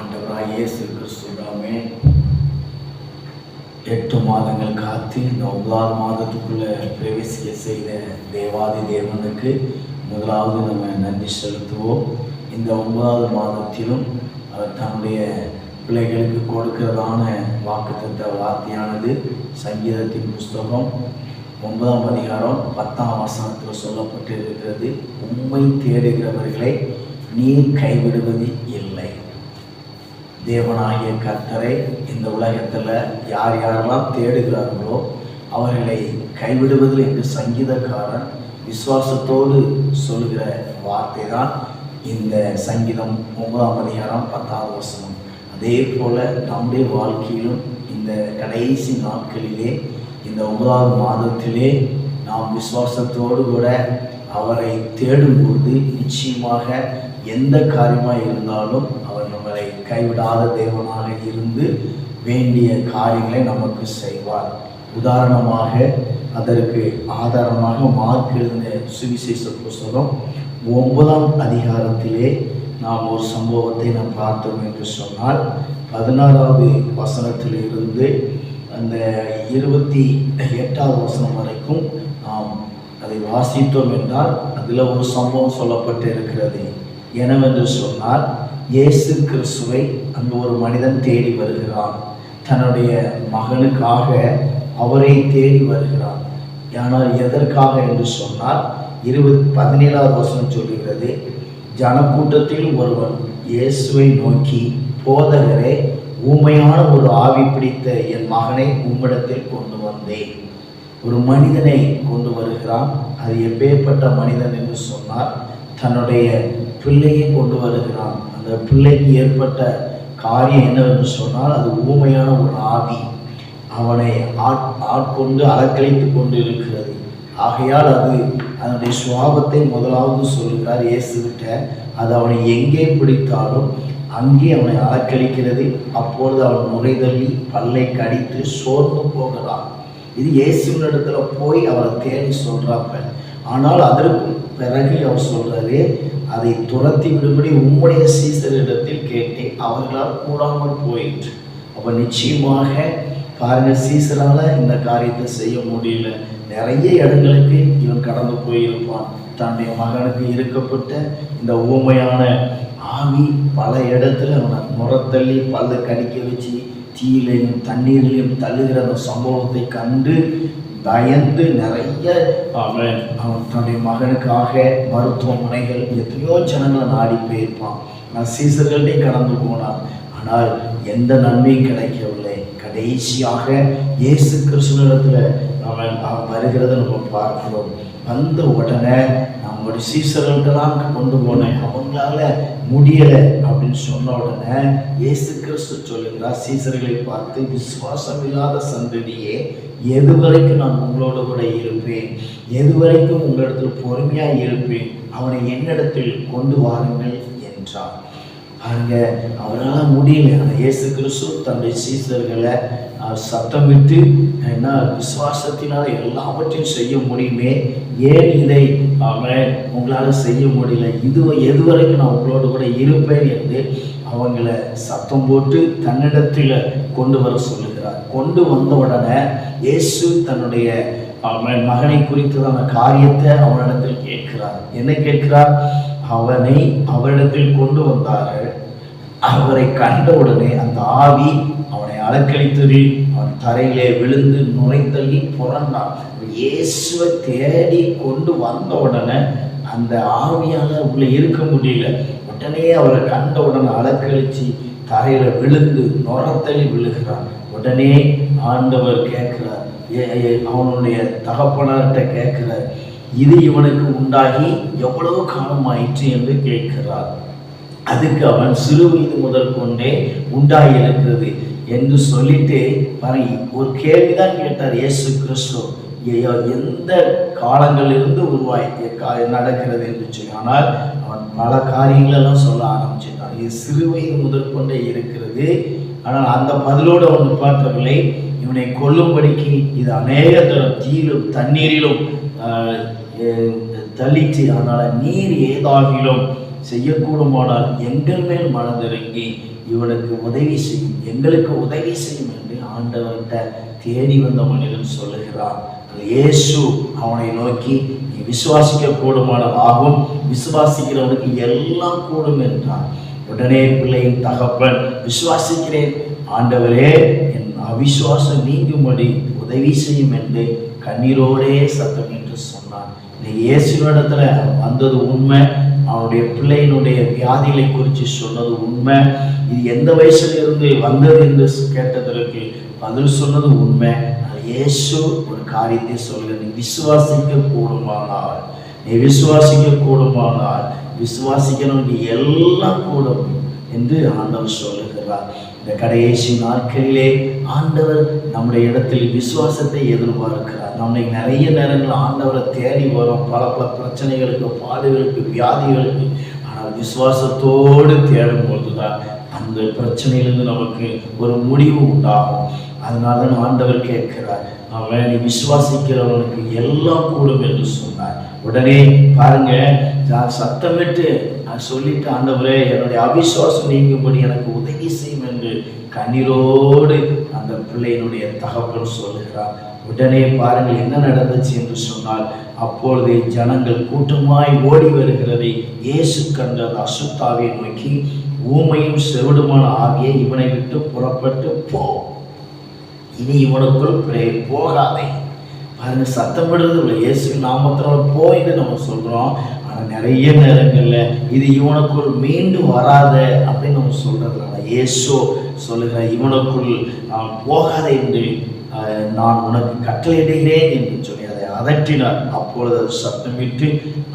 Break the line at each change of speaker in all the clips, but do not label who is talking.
ஆண்டவராக இயேசு கிறிஸ்துடாமே எட்டு மாதங்கள் காத்து இந்த ஒன்பதாவது மாதத்துக்குள்ள பிரவேசிக்க செய்த தேவாதி தேவனுக்கு முதலாவது நம்ம நன்றி செலுத்துவோம். இந்த ஒன்பதாவது மாதத்திலும் அவர் தன்னுடைய பிள்ளைகளுக்கு கொடுக்கிறதான வாக்குத்தத்த வார்த்தையானது சங்கீதத்தின் புஸ்தகம் ஒன்பதாம் அதிகாரம் பத்தாம் வசனத்தில் சொல்லப்பட்டு இருக்கிறது உண்மை தேடுகிறவர்களை நீர் கைவிடுவது இல்லை. தேவனாகிய கர்த்தரை இந்த உலகத்தில் யார் யாரெல்லாம் தேடுகிறார்களோ அவர்களை கைவிடுவதில் என்று சங்கீதக்காரன் விசுவாசத்தோடு சொல்கிற வார்த்தை தான் இந்த சங்கீதம் ஒன்பதாம் அதிகாரம் பத்தாவது வசனம். அதே போல் நம்முடைய வாழ்க்கையிலும் இந்த கடைசி நாட்களிலே இந்த ஒன்பதாவது மாதத்திலே நாம் விசுவாசத்தோடு கூட அவரை தேடும்போது நிச்சயமாக எந்த காரியமாக இருந்தாலும் அவர் கைவிடாத தேவனாக இருந்து வேண்டிய காரியங்களை நமக்கு செய்வார். உதாரணமாக அதற்கு ஆதாரமாக மார்க் எழுதின சுவிசேஷ புஸ்தகம் ஒன்பதாம் அதிகாரத்திலே நாம் ஒரு சம்பவத்தை நாம் பார்த்தோம் என்று சொன்னால் பதினாறாவது வசனத்திலிருந்து அந்த இருபத்தி எட்டாவது வசனம் வரைக்கும் நாம் அதை வாசித்தோம் என்றால் அதில் ஒரு சம்பவம் சொல்லப்பட்டு இருக்கிறது எனவென்று சொன்னால் இயேசு கிறிஸ்துவை அங்கு ஒரு மனிதன் தேடி வருகிறான். தன்னுடைய மகனுக்காக அவரை தேடி வருகிறான். ஆனால் எதற்காக என்று சொன்னால் இருபது பதினேழாவது வசனம் சொல்லுகிறது ஜனக்கூட்டத்தில் ஒருவன் இயேசுவை நோக்கி போதகரே ஊமையான ஒரு ஆவி பிடித்த என் மகனை உம்மிடத்தில் கொண்டு வந்தேன். ஒரு மனிதனை கொண்டு வருகிறான். அது எப்பேற்பட்ட மனிதன் என்று சொன்னால் தன்னுடைய பிள்ளையை கொண்டு வருகிறான். அந்த பிள்ளைக்கு ஏற்பட்ட காரியம் என்னவென்று சொன்னால் அது ஊமையான ஒரு ஆவி. அவனை ஆட் ஆட்கொண்டு அலக்கழித்து கொண்டு இருக்கிறது ஆகையால் அது அதனுடைய சுவாபத்தை முதலாவது சொல்கிறார் இயேசுகிட்ட. அது அவனை எங்கே பிடித்தாலும் அங்கே அவனை அலக்கழிக்கிறது. அப்பொழுது அவன் நுரைதள்ளி பல்லை கடித்து சோர்ந்து போகிறான். இது இயேசுவின் இடத்துல போய் அவரை தேடி சொல்கிறாப்ப ஆனால் அதற்கு பிறகு அவர் சொல்றாரு அதை துரத்தி விடும்படி உம்முடைய சீசரிடத்தில் கேட்டேன் அவர்களால் கூடாமல் போயிற்று. அப்போ நிச்சயமாக பாருங்க சீசரால இந்த காரியத்தை செய்ய முடியல. நிறைய இடங்களுக்கு இவன் கடந்து போயிருப்பான். தன்னுடைய மகனுக்கு இருக்கப்பட்ட இந்த ஊமையான ஆவி பல இடத்துல அவனை முறத்தள்ளி பல்ல கடிக்க வச்சு தீயிலையும் தண்ணீர்லையும் தள்ளுகிற அந்த சம்பவத்தை கண்டு பயந்து நிறைய அவன் அவன் தன்னுடைய மகனுக்காக மருத்துவமனைகள் எத்தனையோ ஜனங்களை நாடி போயிருப்பான். நான் சீசர்கள்டே கடந்து போனான். ஆனால் எந்த நன்மையும் கிடைக்கவில்லை. கடைசியாக இயேசு கிறிஸ்துவனிடத்தில் அவன் அவன் வருகிறத நம்ம பார்க்கிறோம். வந்த உடனே நம்மளுடைய சீசர்கள்ட்டெல்லாம் கொண்டு போனேன். அவங்களால முடியலை அப்படின்னு சொன்ன உடனே இயேசு கிறிஸ்து சொல்லுகிறார் சீசர்களை பார்த்து விசுவாசம் இல்லாத சந்ததியே எது வரைக்கும் நான் உங்களோட கூட இருப்பேன்? எது வரைக்கும் உங்களிடத்தில் பொறுமையாக இருப்பேன்? அவனை என்னிடத்தில் கொண்டு வாருங்கள் என்றார். பாருங்க அவரால் முடியல. ஆனால் இயேசு கிறிஸ்து தன்னுடைய சீசர்களை சத்தமிட்டு என்ன விசுவாசத்தினால் எல்லாவற்றையும் செய்ய முடியுமே? ஏன் இதை அவன் உங்களால் செய்ய முடியல? இது எதுவரைக்கும் நான் உங்களோட கூட இருப்பேன் என்று அவங்கள சத்தம் போட்டு தன்னிடத்தில் கொண்டு வர சொல்லுகிறார். கொண்டு வந்த உடனே இயேசு தன்னுடைய அவன் மகனை குறித்ததான காரியத்தை அவனிடத்தில் கேட்கிறார். என்ன கேட்கிறார்? அவனை அவரிடத்தில் கொண்டு வந்தார்கள். அவரை கண்டவுடனே அந்த ஆவி அவனை அலக்களித்தது அவன் தரையிலே விழுந்து நுழைத்தள்ளி புரண்டான். இயேசுவை தேடி கொண்டு வந்த உடனே அந்த ஆவியால் உள்ள இருக்க முடியல. உடனே அவரை கண்ட உடனே அலக்கழிச்சு தரையில விழுந்து நுரத்தள்ளி விழுகிறான். உடனே ஆண்டவர் கேட்கிறார் ஏ- ஏ- அவனுடைய தகப்பனார்கிட்ட கேட்கிறார் இது இவனுக்கு உண்டாகி எவ்வளவு காலம் ஆயிற்று என்று கேட்கிறார். அதுக்கு அவன் சிறு வயது முதல் கொண்டே உண்டாகி இருக்கிறது என்று சொல்லிட்டு பாருங்க ஒரு கேள்விதான் கேட்டார் இயேசு கிறிஸ்து. எந்த காலங்களிலிருந்து உருவாய் கா- நடக்கிறது என்று சொல்லி. ஆனால் அவன் பல காரியங்களெல்லாம் சொல்ல ஆரம்பிச்சிட்டான். இது சிறு வயது முதல் கொண்டே இருக்கிறது. ஆனால் அந்த பதிலோடு அவன் நிப்பாட்டவில்லை. இவனை கொல்லும்படிக்கு இது அநேக தரம் தீயிலும் தண்ணீரிலும் தள்ளிச்சு அதனால் நீர் ஏதாகிலும் செய்யக்கூடுமானால் எங்கள் மேல் மனதிறங்கி இவனுக்கு உதவி செய்யும் எங்களுக்கு உதவி செய்யும் என்று ஆண்டவர்கிட்ட தேடி வந்த மனிதன் சொல்லுகிறான். இயேசு அவனை நோக்கி நீ விசுவாசிக்க கூடுமான ஆகும் விசுவாசிக்கிறவனுக்கு எல்லாம் கூடும் என்றான். உடனே பிள்ளையின் தகப்பன் விசுவாசிக்கிறேன் ஆண்டவரே என் அவிசுவாசம் நீங்கும்படி உதவி செய்யும் என்று கண்ணீரோடே சத்தம் என்று சொன்னான். இன்னைக்கு இயேசுவிடத்துல வந்தது உண்மை அவனுடைய பிள்ளையினுடைய வியாதிகளை குறித்து சொன்னது உண்மை. இது எந்த வயசுலேருந்து வந்தது என்று கேட்டதற்கு பதில் சொன்னது உண்மை. இயேசு ஒரு காரியத்தை சொல்லுங்க நீ விசுவாசிக்க கூடுமானால் நீ விசுவாசிக்க கூடுமானால் விசுவாசிக்கணும் நீ எல்லாம் கூடும் என்று ஆண்டவர் சொல்லுகிறார் இந்த கடைசி நாட்களிலே ஆண்டவர் நம்முடைய இடத்தில் விசுவாசத்தை எதிர்பார்க்கிறார். நம்மை நிறைய நேரங்கள் ஆண்டவரை தேடி வரும். பல பல பிரச்சனைகளுக்கு பாடுகளுக்கு வியாதிகளுக்கு. ஆனால் விசுவாசத்தோடு தேடும் பொழுதுதான் அந்த பிரச்சனையிலிருந்து நமக்கு ஒரு முடிவு உண்டாகும். அதனால தான் ஆண்டவர் கேட்கிறார் அவன் நீ விசுவாசிக்கிறவனுக்கு எல்லாம் கூடும் என்று சொன்னார். உடனே பாருங்க சத்தமிட்டு நான் சொல்லிட்டு ஆண்டவரே என்னுடைய அவிசுவாசம் நீங்கும்படி எனக்கு உதவி செய்யும் என்று கண்ணீரோடு அந்த பிள்ளையினுடைய தகப்பன் சொல்லுகிறார். உடனே பாருங்கள் என்ன நடந்துச்சு என்று சொன்னால் அப்பொழுது ஜனங்கள் கூட்டமாய் ஓடி வருகிறதை இயேசு கண்ட அசுத்தாவை நோக்கி ஊமையும் செவிடுமான ஆவியை இவனை விட்டு புறப்பட்டு போ. இனி இவனுக்குள் போகாதே. போகாதே சத்தம் விடுறது இல்லை. இயேசு நாமத்தினால போயின்னு நம்ம சொல்றோம். ஆனால் நிறைய நேரங்கள்ல இது இவனுக்குள் மீண்டும் வராத அப்படின்னு நம்ம சொல்றதுனால இயேசோ சொல்லுகிற இவனுக்குள் நான் போகாத என்று நான் உனக்கு கட்டளையிடுகிறேன் என்று சொல்லி அதை அதட்டினார். அப்பொழுது அது சத்தமிட்டு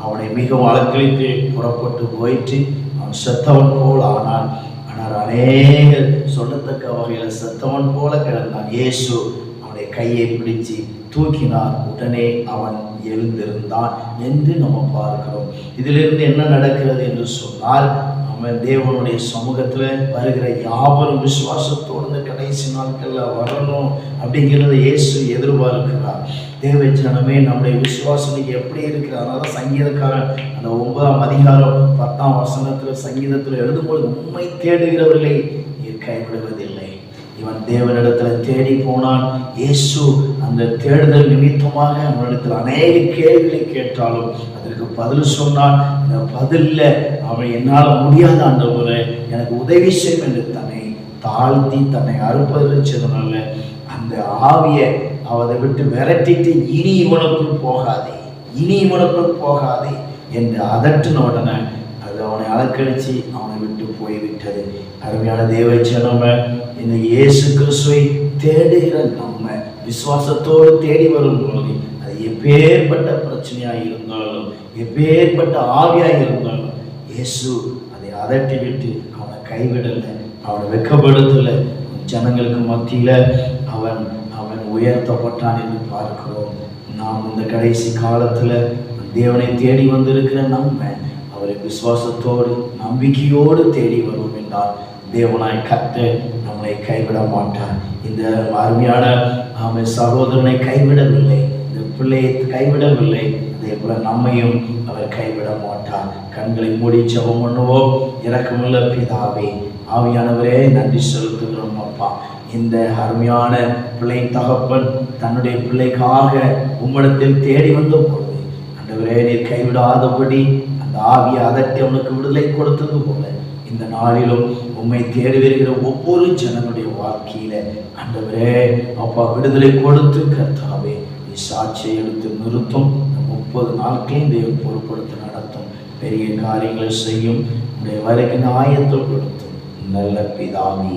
அவனை மிகவும் அலக்கழித்து புறப்பட்டு போயிட்டு அவன் செத்தவன் போல் ஆனான். ஆனால் அநேகர் சொல்லத்தக்க வகையில் செத்தவன் போல கிடந்தான். இயேசு அவனுடைய கையை பிடிச்சு தூக்கினார். உடனே அவன் எழுந்திருந்தான் என்று நம்ம பார்க்கிறோம். இதிலிருந்து என்ன நடக்கிறது என்று சொன்னால் அவன் தேவனுடைய சமூகத்தில் வருகிற யாவரும் விசுவாசத்தோடு இந்த கடைசி நாட்களில் வரணும் அப்படிங்கிறத இயேசு எதிர்பார்க்கிறார். தேவ ஜனமே நம்முடைய விசுவாசம் எப்படி இருக்கிற அதனால சங்கீதக்காரன் அந்த ஒன்பதாம் அதிகாரம் பத்தாம் வசனத்தில் சங்கீதத்தில் எழுதும்போது உண்மை தேடுகிறவர்களை கைவிடுவது இவன் தேவனிடத்துல தேடி போனான். இயேசு அந்த தேடுதல் நிமித்தமாக அவனிடத்தில் அநேக கேள்விகளை கேட்டாலும் அதற்கு பதில் சொன்னான். அந்த பதில்ல அவன் என்னால் முடியாத ஆண்டவரே எனக்கு உதவி செய்யும் என்று தன்னை தாழ்த்தி தன்னை அறுப்பதற்சதுனால அந்த ஆவியை அவனை விட்டு விரட்டிட்டு இனி இவனுக்குள் போகாதே இனி இவனுக்குள் போகாதே என்று அதட்டின உடனே அவனை அலக்கழிச்சு அவனை விட்டு போய்விட்டது. அருமையான தேவை ஜனமே இந்த இயேசு கிறிஸ்துவை தேடுகிற நம்ம விசுவாசத்தோடு தேடி வரும் பொழுது அது எப்பேற்பட்ட பிரச்சனையாக இருந்தாலும் எப்பேற்பட்ட ஆவியாக இருந்தாலும் இயேசு அதை அதட்டி விட்டு அவனை கைவிடலை அவனை வெக்கப்படுத்தலை. ஜனங்களுக்கு மத்தியில் அவன் அவன் உயர்த்தப்பட்டான் என்று பார்க்கிறோம். நாம் இந்த கடைசி காலத்தில் தேவனை தேடி வந்திருக்கிற நம்ம அவரை விசுவாசத்தோடு நம்பிக்கையோடு தேடி வருவோம் என்றால் தேவனாய் கத்து நம்மளை கைவிட மாட்டார். இந்த அருமையான அவன் சகோதரனை கைவிடவில்லை இந்த பிள்ளையை கைவிடவில்லை அதே போல நம்மையும் அவர் கைவிட மாட்டார். கண்களை மூடி ஜபம் பண்ணுவோம். இறக்கமுள்ள பிதாவே ஆவியானவரே நன்றி செலுத்துகிறோம் அப்பா. இந்த அருமையான பிள்ளை தகப்பன் தன்னுடைய பிள்ளைக்காக உம்மிடத்தில் தேடி வந்த பொழுது ஆண்டவரே நீர் கைவிடாதபடி அந்த ஆவியை அதட்டி அவனுக்கு விடுதலை கொடுத்தது போல இந்த நாளிலும் உண்மை தேடி வருகிற ஒவ்வொரு ஜனங்களுடைய வாழ்க்கையில அண்டவரே அப்பா விடுதலை கொடுத்து கர்த்தாவே நீ சாட்சியை எடுத்து நிறுத்தும். முப்பது நாட்களையும் தேவன் பொருட்படுத்தி நடத்தும். பெரிய காரியங்களை செய்யும். உடைய வரைக்கும் ஆயத்தப்படுத்தும். நல்ல பிதாவே